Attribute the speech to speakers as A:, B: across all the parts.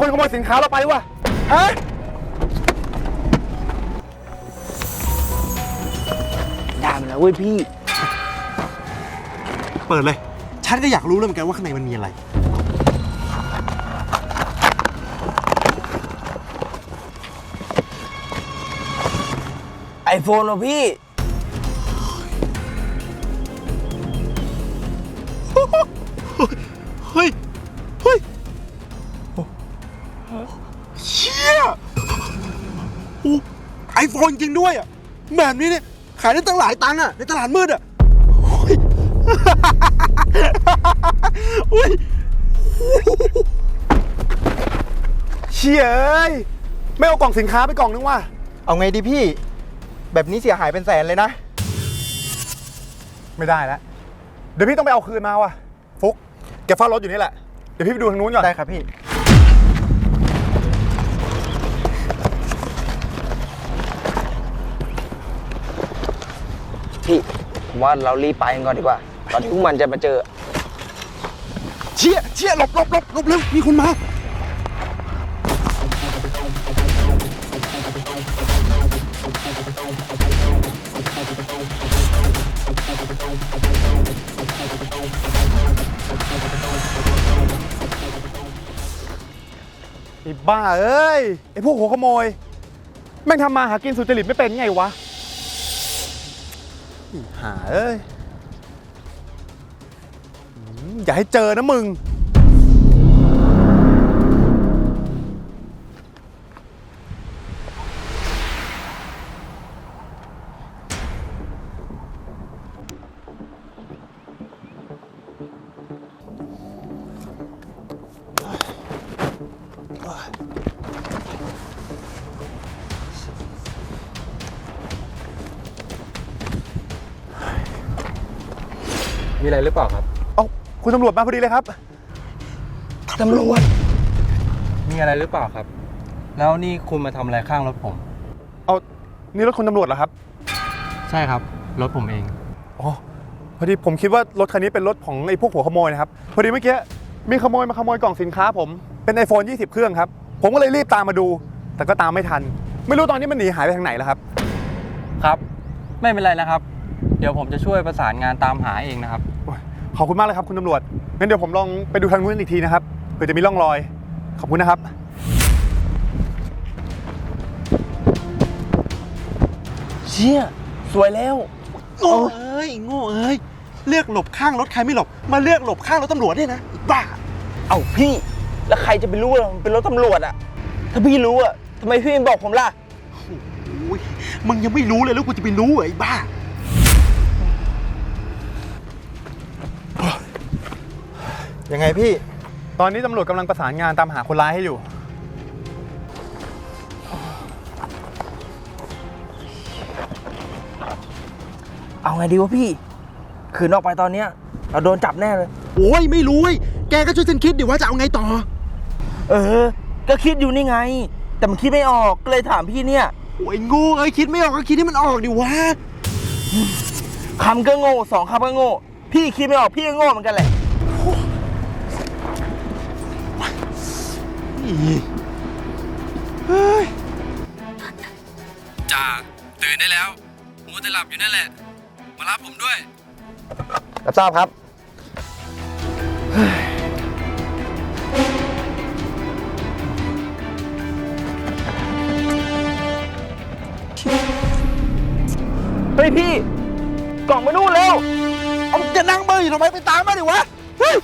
A: คนขโมยสินค้าเราไปวะฮะ
B: ได้มาแล้วเว้ยพี่
C: เปิดเลย ฉันก็อยากรู้เลยเหมือนกันว่าข้างในมันมีอะไร
B: ไอโฟนวะพี่
C: ไอโฟนจริงด้วยอะแบบนี้เนี่ยขายได้ตั้งหลายตังค์อะในตลาดมืดอะโอ้ยอุ้ย
A: เชี่ยเอ้ยไม่เอากล่องสินค้าไปกล่องนึงว่ะ
D: เอาไงดีพี่ แบบนี้เสียหายเป็นแสนเลยนะ
A: ไม่ได้แล้วเดี๋ยวพี่ต้องไปเอาคืนมาว่ะฟุกแกเฝ้ารถอยู่นี่แหละเดี๋ยวพี่ไปดูทางนู้นก่อน
D: ได้ครับพี่
B: พี่ผมว่าเรารีบไปกันก่อนดีกว่าตอนที่พวกมันจะมาเจอ
C: เชี่ยเชี่ยหลบหลบหลบหลบเร็วมีคนมา
A: ไอ้บ้าเอ้ย ไอ้พวกหัวขโมย แม่งทำมาหากินสุจริตไม่เป็นไงวะ หาเอ้ย อย่าให้เจอนะมึง
D: อะไรหรือเปล่าครับ
A: เอาคุณตำรวจมาพอดีเลยครับ
B: ตำรวจ
D: มีอะไรหรือเปล่าครับ แล้วนี่คุณมาทำอะไรข้างรถผม
A: เอานี่รถคุณตำรวจเหรอครับ
D: ใช่ครับ รถผมเอง
A: อ๋อ พอดีผมคิดว่ารถคันนี้เป็นรถของไอ้พวกหัวขโมยนะครับ พอดีเมื่อกี้มีขโมยมาขโมยกล่องสินค้าผม เป็น iPhone 20 เครื่องครับ ผมก็เลยรีบตามมาดู แต่ก็ตามไม่ทัน ไม่รู้ตอนนี้มันหนีหายไปทางไหนแล้วครับ
D: ครับ ไม่เป็นไรนะครับ เดี๋ยวผมจะช่วยประสานงานตามหาเองนะครับ
A: โอ้ยขอบคุณมากเลยครับคุณตำรวจ งั้นเดี๋ยวผมลองไปดูทางนู้นอีกทีนะครับ เผื่อจะมีร่องรอย ขอบคุณนะครับ
B: เชี่ยสวยแล้ว
C: โง่เอ้ยโง่เอ้ย เลือกหลบข้างรถใครไม่หลบ มาเลือกหลบข้างรถตำรวจเนี่ยนะไอ้บ้า
B: เอ้าพี่ แล้วใครจะไปรู้ล่ะมันเป็นรถตำรวจอะถ้าพี่รู้อะทำไมพี่ไม่บอกผมล่ะ
C: โอ้ยมึงยังไม่รู้เลยแล้วกูจะไปรู้เหรอไอ้บ้า
D: ยังไงพี่
A: ตอนนี้ตำรวจกำลังประสานงานตามหาคนร้ายให้อยู่
B: เอาไงดีวะพี่ คืนออกไปตอนเนี้ยเราโดนจับแน่เลย
C: โอ้ยไม่รู้เว้ยแกก็ช่วยฉันคิดดิว่าจะเอาไงต่อ
B: เออ ก็คิดอยู่นี่ไง แต่มันคิดไม่ออกก็เลยถามพี่เนี่ย
C: โอ้ยโง่เอ้ยคิดไม่ออกก็คิดให้มันออกดิวะ
B: คำก็โง่สองคำก็โง่ พี่คิดไม่ออกพี่ก็โง่เหมือนกันแหละ
D: จ่าตื่นได้แล้วมัวแต่หลับอยู่นั่นแหละ มารับผมด้วย
B: รับทราบครับ เฮ้ยพี่ กล่องไปนู่นแล้ว
C: เอาจะนั่งเบอร์อยู่ทำไมไปตามมาดิวะ เฮ้ย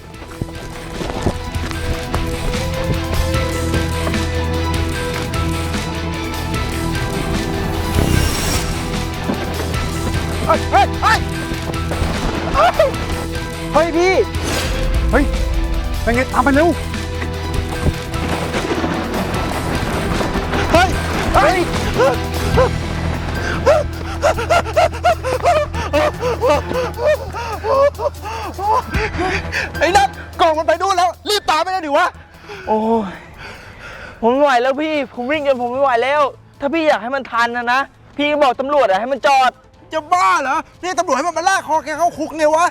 A: เฮ้ยเฮ้ยเฮ้ยเฮ้ยพี่ เฮ้ยเป็นไงตามไปเร็ว
C: เฮ้ย เฮ้ย ไอ้นัทกล่องมันไปนู่นแล้ว รีบตามไปเลยดิวะ
B: โอ้ย ผมไม่ไหวแล้วพี่ ผมวิ่งจนผมไม่ไหวแล้ว ถ้าพี่อยากให้มันทันนะนะ พี่ก็บอกตำรวจอะให้มันจอด
C: จะบ้าเหรอ นี่ตำรวจให้มันมาลากคอแกเข้าคุกไงวะ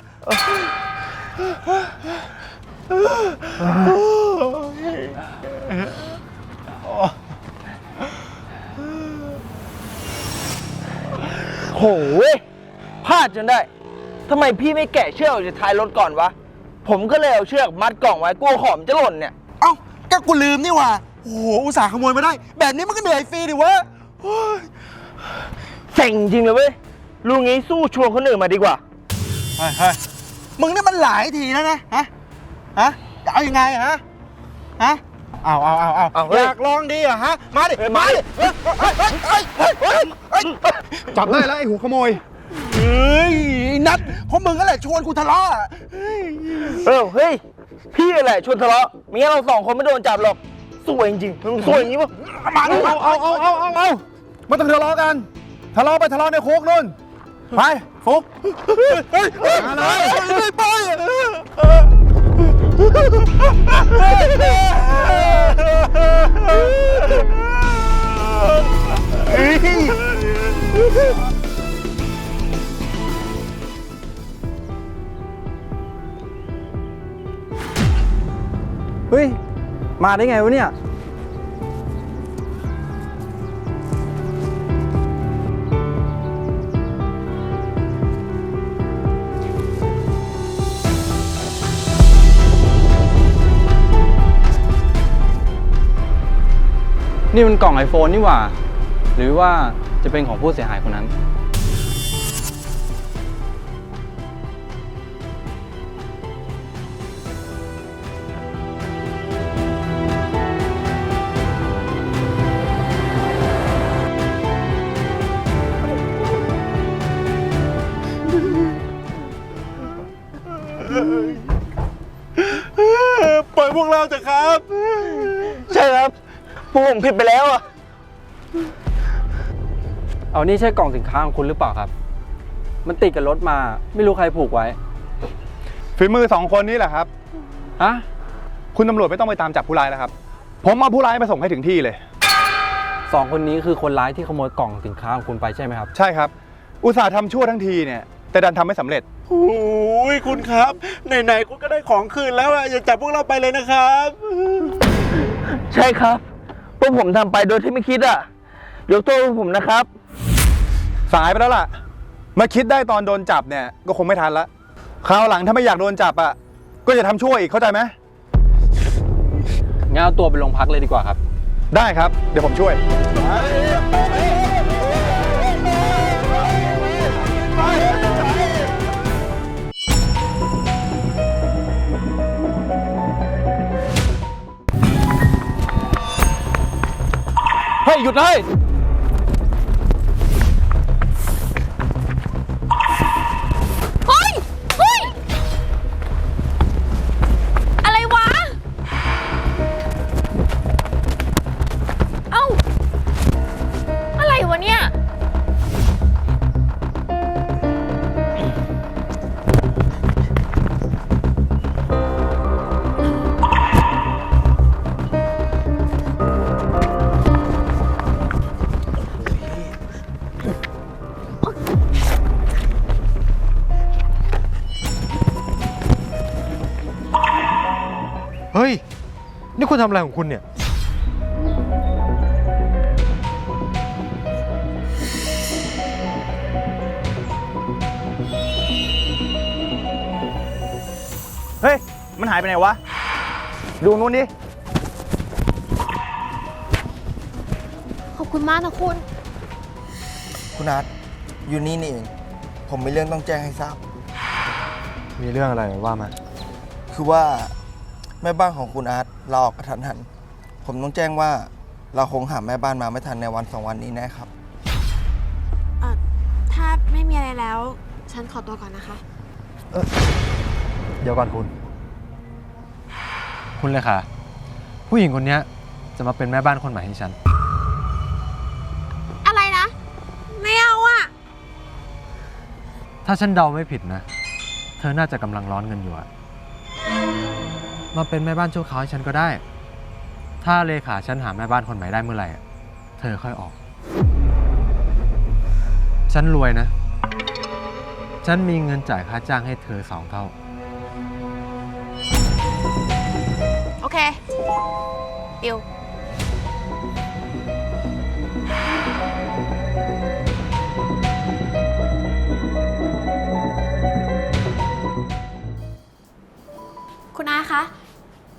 B: โหยพลาดจนได้ทำไมพี่ไม่แกะเชือกออกจากท้ายรถก่อนวะ ผมก็เลยเอาเชือกมัดกล่องไว้กลัวของมันจะหล่นเนี่ย
C: เอ้าก็กูลืมนี่หว่า โอ้โห อุตส่าห์ขโมยมาได้ แบบนี้มันก็เหนื่อยฟรีดิวะโอ้ย
B: เจ๋งจริงเลยเว้ย ลุงงี้สู้ชวนคนอื่นมาดีกว่า
C: เฮ้ยเฮ้ยมึงนี่มันหลายทีแล้วนะฮะฮะจะเอายังไงอะฮะฮะเอาเอาเอาเอา
B: เอาเฮ้ย
C: อยากลองดีเหรอะฮะมาดิมาดิเฮ้ยเฮ้ยเฮ้ยเฮ้ยเฮ้ยเฮ้ยเฮ้ย
A: จับได้แล้วไอ้หัวขโมย
C: เฮ้ยนัดเพราะมึงก็แหละชวนกูทะเลาะอะเฮ้ย
B: เออเฮ้ย พี่แหละชวนทะเลาะมีงั้นเราสองคนไม่โดนจับหรอกสวยจริงๆมึงสวยอย่างนี้ปะ
C: มาดิ
A: เอาเอาเอาเอาเอาเอาไม่ต้องทะเลาะกัน ทะเลาะไปทะเลาะในคุกนู่น ไปฟุก
C: เฮ้ยเฮ้ย
A: มาเลย
C: เฮ้ยไปเฮ้ย
D: มาได้ไงวะเนี่ย นี่มันกล่อง iPhone นี่หว่า หรือว่าจะเป็นของผู้เสียหายคนนั้น
C: ปล่อยพวกเราเถอะครับ
B: ใช่ครับ พวกผมผิดไปแล้วอะ
D: เอานี่ใช่กล่องสินค้าของคุณหรือเปล่าครับ มันติดกับรถมา ไม่รู้ใครผูกไว้
A: ฝีมือสองคนนี้แหละครับ
D: ฮะ
A: คุณตำรวจไม่ต้องไปตามจับผู้ร้ายแล้วครับ ผมเอาผู้ร้ายมาส่งให้ถึงที่เลย
D: สองคนนี้คือคนร้ายที่ขโมยกล่องสินค้าของคุณไปใช่ไหมครับ
A: ใช่ครับ อุตส่าห์ทำชั่วทั้งทีเนี่ย แต่ดันทำไม่สำเร็จ
C: โอ้ยคุณครับ ไหนๆคุณก็ได้ของคืนแล้วอะอย่าจับพวกเราไปเลยนะครับ
B: ใช่ครับ พวกผมทำไปโดยที่ไม่คิดอะยกโทษพวกผมนะครับ
A: สายไปแล้วล่ะ มาคิดได้ตอนโดนจับเนี่ยก็คงไม่ทันละคราวหลังถ้าไม่อยากโดนจับอะก็จะทำชั่วอีกเข้าใจไหม
D: งั้นเอาตัวไปโรงพักเลยดีกว่าครับ
A: ได้ครับ เดี๋ยวผมช่วย
D: หยุดเลย
E: คุณทำอะไรของคุณเนี่ย
A: เฮ้ย มันหายไปไหนวะ ดูนู้นดิ
F: ขอบคุณมากนะคุณ
G: คุณอาร์ตอยู่นี่นี่เอง ผมมีเรื่องต้องแจ้งให้ทราบ
E: มีเรื่องอะไรว่ามา
G: คือว่า แม่บ้านของคุณอาร์ตเราออกกระทันหัน ผมต้องแจ้งว่าเราคงหาแม่บ้านมาไม่ทันในวันสองวันนี้แน่ครับ
F: เอ่อถ้าไม่มีอะไรแล้ว ฉันขอตัวก่อนนะคะ
E: เดี๋ยวก่อนคุณ คุณเลยค่ะ ผู้หญิงคนเนี้ยจะมาเป็นแม่บ้านคนใหม่ให้ฉัน
F: อะไรนะ ไม่เอาอะ
E: ถ้าฉันเดาไม่ผิดนะ เธอน่าจะกำลังร้อนเงินอยู่อะ มาเป็นแม่บ้านชั่วคราวให้ฉันก็ได้ ถ้าเลขาฉันหาแม่บ้านคนใหม่ได้เมื่อไหร่อะเธอค่อยออก ฉันรวยนะ ฉันมีเงินจ่ายค่าจ้างให้เธอสองเท่า
F: โอเคดิว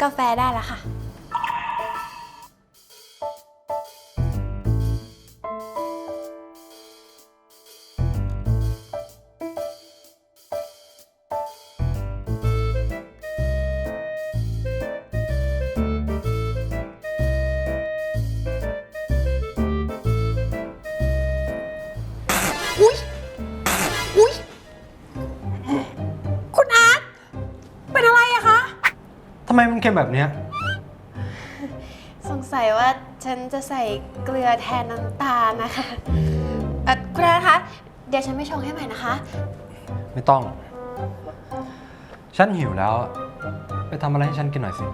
F: กา
H: แฟได้แล้วค่ะ เค็
E: มแบบเนี้ย
H: สงสัยว่าฉันจะใส่เกลือแทนน้ำตาลนะคะเอ่อคุณอาร์ตคะ เดี๋ยวฉันไปชงให้ใหม่นะคะ
E: ไม่ต้อง ฉันหิวแล้ว ไปทำอะไรให้ฉันกินหน่อยสิ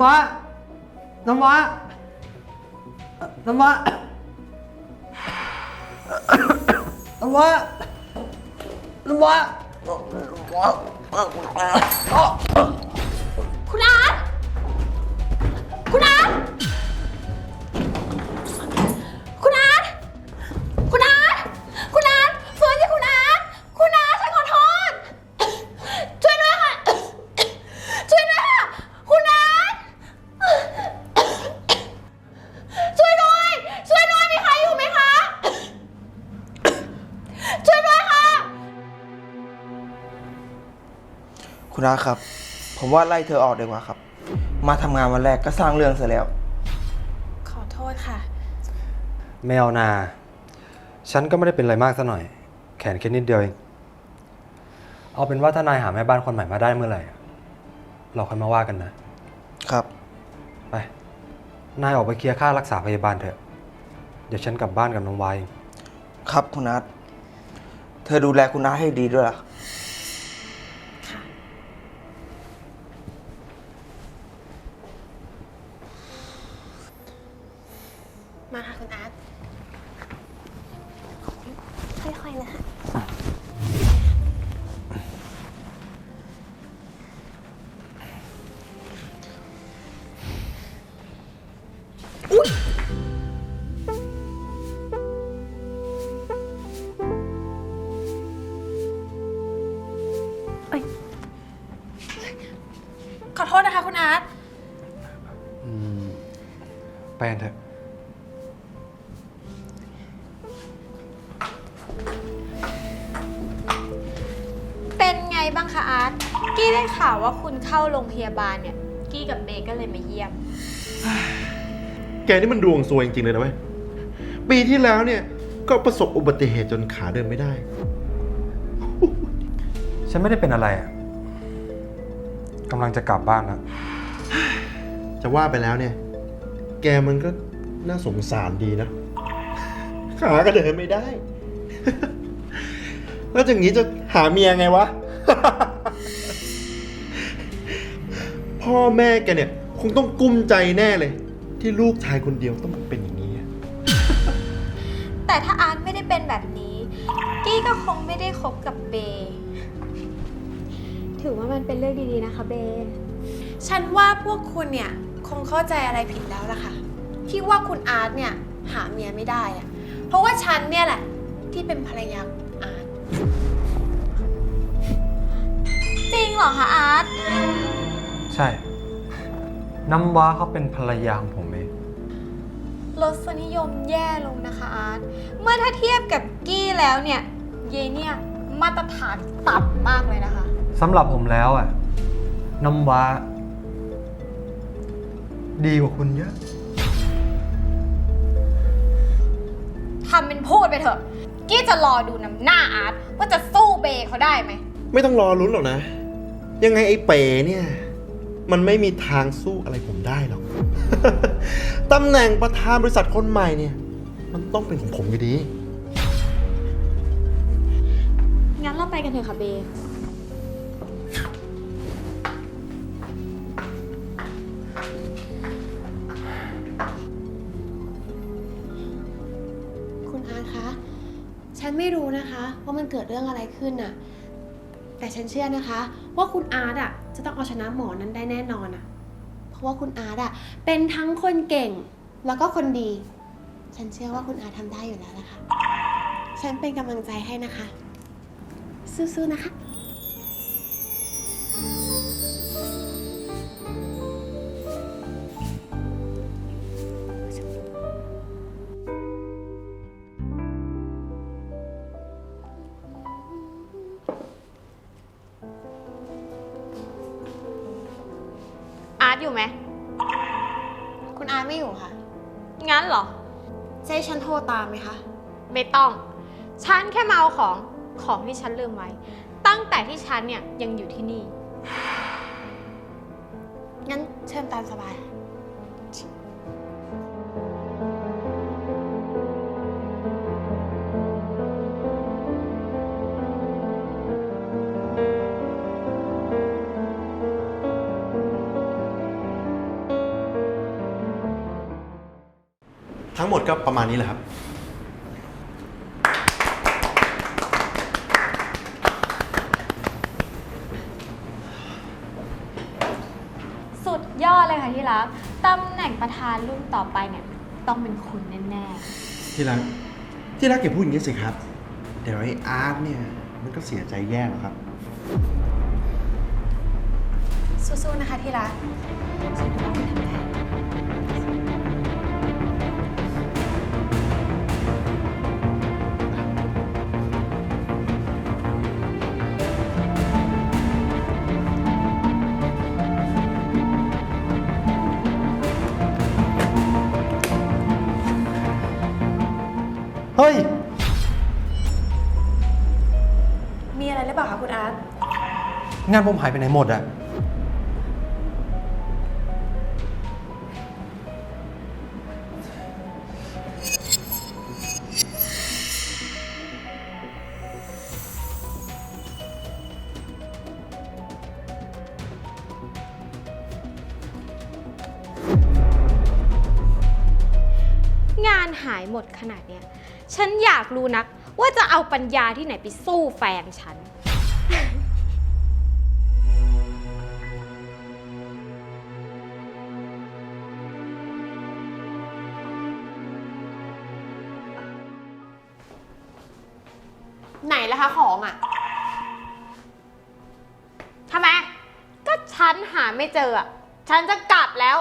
E: ำ
H: วะน้ำ
E: วะน้ำวะน้ำวะน้ำวะ
H: คุณอาร์ตครั
G: บ ผมว่าไล่เธอออกดีกว่าครับ มาทำงานวันแรกก็สร้างเรื่องเสียแล้ว
H: ขอโทษค่ะ
E: ไม่เอานา ฉันก็ไม่ได้เป็นอะไรมากซะหน่อย แขนแค่นิดเดียวเอง เอาเป็นว่าถ้านายหาแม่บ้านคนใหม่มาได้เมื่อไหร่เราค่อยมาว่ากันนะ
G: ครับ
E: ไป นายออกไปเคลียร์ค่ารักษาพยาบาลเถอะ เดี๋ยวฉันกลับบ้านกับน้องวาย
G: ครับคุณอาร์ตเธอดูแลคุณอาร์ตให้ดีด้วยล่ะ
H: มาค่ะคุณอา บ้างคะอาร์ตกี้ได้ข่าวว่าคุณเข้าโรงพยาบาลเนี่ย กี้กับเบย์ก็เลยมาเยี่ยม
I: แกนี่มันดวงซวยจริงๆเลยนะเว้ย ปีที่แล้วเนี่ยก็ประสบอุบัติเหตุจนขาเดินไม่ได้
E: ฉันไม่ได้เป็นอะไรอะกำลังจะกลับบ้านแล้ว
I: จะว่าไปแล้วเนี่ย แกมันก็น่าสงสารดีนะ ขาก็เดินไม่ได้ แล้วอย่างนี้จะหาเมียไงวะ พ่อแม่แกเนี่ย คงต้องกุ้มใจแน่เลย ที่ลูกชายคนเดียวต้องมาเป็นอย่างนี้อะ
H: แต่ถ้าอาร์ตไม่ได้เป็นแบบนี้ กี้ก็คงไม่ได้คบกับเบย์ถือว่ามันเป็นเรื่องดีๆนะคะเบย์ฉันว่าพวกคุณเนี่ยคงเข้าใจอะไรผิดแล้วล่ะค่ะ ที่ว่าคุณอาร์ตเนี่ยหาเมียไม่ได้อะเพราะว่าฉันเนี่ยแหละที่เป็นภรรยา เหรอคะอาร์ต
E: ใช่ น้ำว้าเขาเป็นภรรยาของผมเอง
H: รสนิยมแย่ลงนะคะอาร์ตเมื่อถ้าเทียบกับกี้แล้วเนี่ย
F: เยเนี่ยมาตรฐานต่ำมากเลยนะคะ
E: สำหรับผมแล้วอะ น้ำว้า ดีกว่าคุณเยอะ
F: ทำเป็นพูดไปเถอะ กี้จะรอดูน้ำหน้าอาร์ตว่าจะสู้เบย์เขาได้ไหม
C: ไม่ต้องรอลุ้นหรอกนะ ยังไงไอ้เป๋เนี่ย มันไม่มีทางสู้อะไรผมได้หรอก ตำแหน่งประธานบริษัทคนใหม่เนี่ย มันต้องเป็นของผมอยู่ดี
F: งั้นเราไปกันเถอะค่ะเบย์
H: คุณอาร์ตคะ ฉันไม่รู้นะคะว่ามันเกิดเรื่องอะไรขึ้นน่ะ แต่ฉันเชื่อนะคะ ว่าคุณอาร์ตอะจะต้องเอาชนะหมอนั้นได้แน่นอนอะ เพราะว่าคุณอาร์ตอะเป็นทั้งคนเก่งแล้วก็คนดี ฉันเชื่อว่าคุณอาร์ตทำได้อยู่แล้วนะคะ ฉันเป็นกำลังใจให้นะคะ สู้ๆนะคะ
F: ไม่
H: ต้อ
F: ง
H: ฉัน
F: แค่มาเอาของของที่ฉันลืมไว้ ตั้งแต่ที่ฉันเนี่ยยังอยู่ที่นี่
H: งั้นเชิญตามสบาย
C: ทั้งหมดก็ประมาณนี้แหละครับ
F: สุดยอดเลยค่ะที่ รักตำแหน่งประธานรุ่นต่อไปเนี่ยต้องเป็นคุณแน่
C: ที่รักที่รักอย่าพูดอย่างนี้สิครับ เดี๋ยวไอ้อาร์ตเนี่ยมันก็เสียใจแย่หรอกครับ
H: สู้ๆนะคะที่รักฉันรู้ว่าคุณทำได้
E: งานผมหายไปไหนหมดอะ
F: งานหายหมดขนาดเนี้ย ฉันอยากรู้นักว่าจะเอาปัญญาที่ไหนไปสู้แฟนฉัน
H: ไม่
F: เจออะฉันจะกลับแล้ว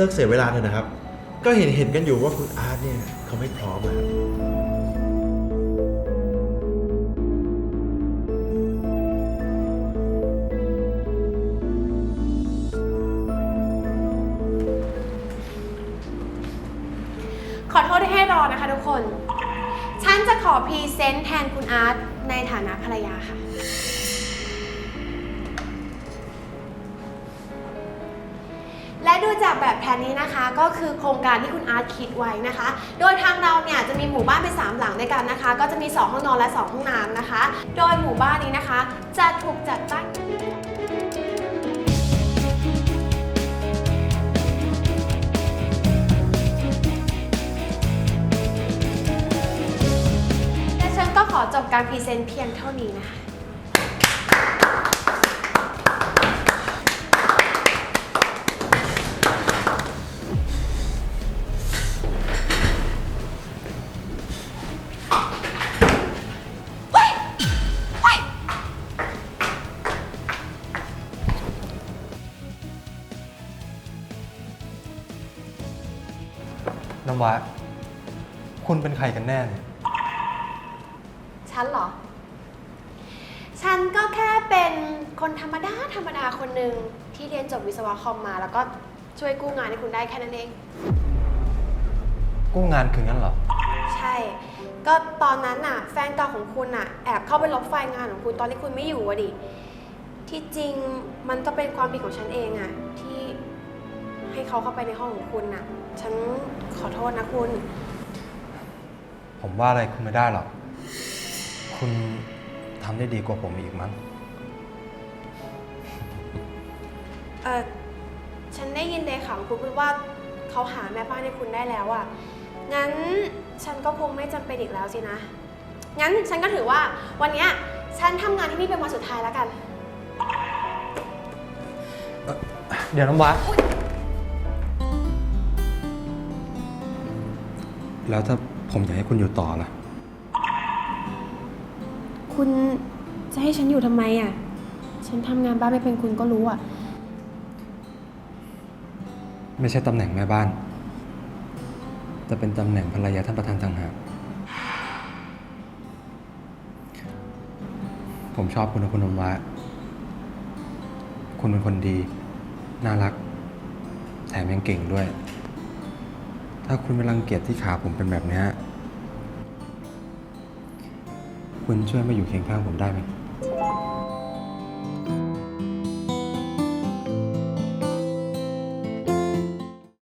H: เลิ
C: กเสียเวลาเถอะนะครับ ก็เห็นเห็นกันอยู่ว่าคุณอาร์ตเนี่ยเขาไม่พร้อมอะครับ
H: ขอโทษที่ให้รอนะคะทุกคน ฉันจะขอพรีเซนต์แทนคุณอาร์ตในฐานะภรรยาค่ะและ นนี้นะคะก็คือโครงการที่คุณอาร์ตคิดไว้นะคะ โดยทางเราเนี่ยจะมีหมู่บ้านเป็น3หลังด้วยกันนะคะ ก็จะมี 2 ห้องนอนและ 2 ห้องน้ำนะคะ โดยหมู่บ้านนี้นะคะ จะถูกจัดตั้งและฉันก็ขอจบการพรีเซนต์เพียงเท่านี้นะคะ
E: เป็นใครกันแน่เนี่ย
H: ฉันเหรอ ฉันก็แค่เป็นคนธรรมดา ธรรมดาคนหนึ่งที่เรียนจบวิศวะคอมมา แล้วก็ช่วยกู้งานให้คุณได้แค่นั้นเอง
E: กู้งานคืองั้นเหรอ
H: ใช่ ก็ตอนนั้นน่ะ แฟนเก่าของคุณน่ะแอบเข้าไปลบไฟล์งานของคุณตอนที่คุณไม่อยู่อะดิ ที่จริงมันก็เป็นความผิดของฉันเองอะที่ให้เขาเข้าไปในห้องของคุณน่ะ ฉันขอโทษนะคุณ
E: ผมว่าอะไรคุณไม่ได้หรอก คุณทำได้ดีกว่าผมอีกมั้ง
H: เออฉันได้ยินเลขาของคุณพูดว่าเขาหาแม่บ้านให้คุณได้แล้วอะงั้นฉันก็คงไม่จำเป็นอีกแล้วสินะ งั้นฉันก็ถือว่าวันเนี้ยฉันทำงานที่นี่เป็นวันสุดท้ายแล้วกัน
E: เดี๋ยวน้ำว้า แล้วถ้าผมอยากให้คุณอยู่ต่อล่ะ
H: คุณจะให้ฉันอยู่ทำไมอะฉันทำงานบ้านไม่เป็นคุณก็รู้อะ
E: ไม่ใช่ตำแหน่งแม่บ้าน แต่เป็นตำแหน่งภรรยาท่านประธานต่างหากผมชอบคุณนะคุณนมวะคุณเป็นคนดี น่ารัก แถมยังเก่งด้วย ถ้าคุณไม่รังเกียจที่ขาผมเป็นแบบนี้คุณช่วยมาอยู่เคียงข้างผมได้ไหม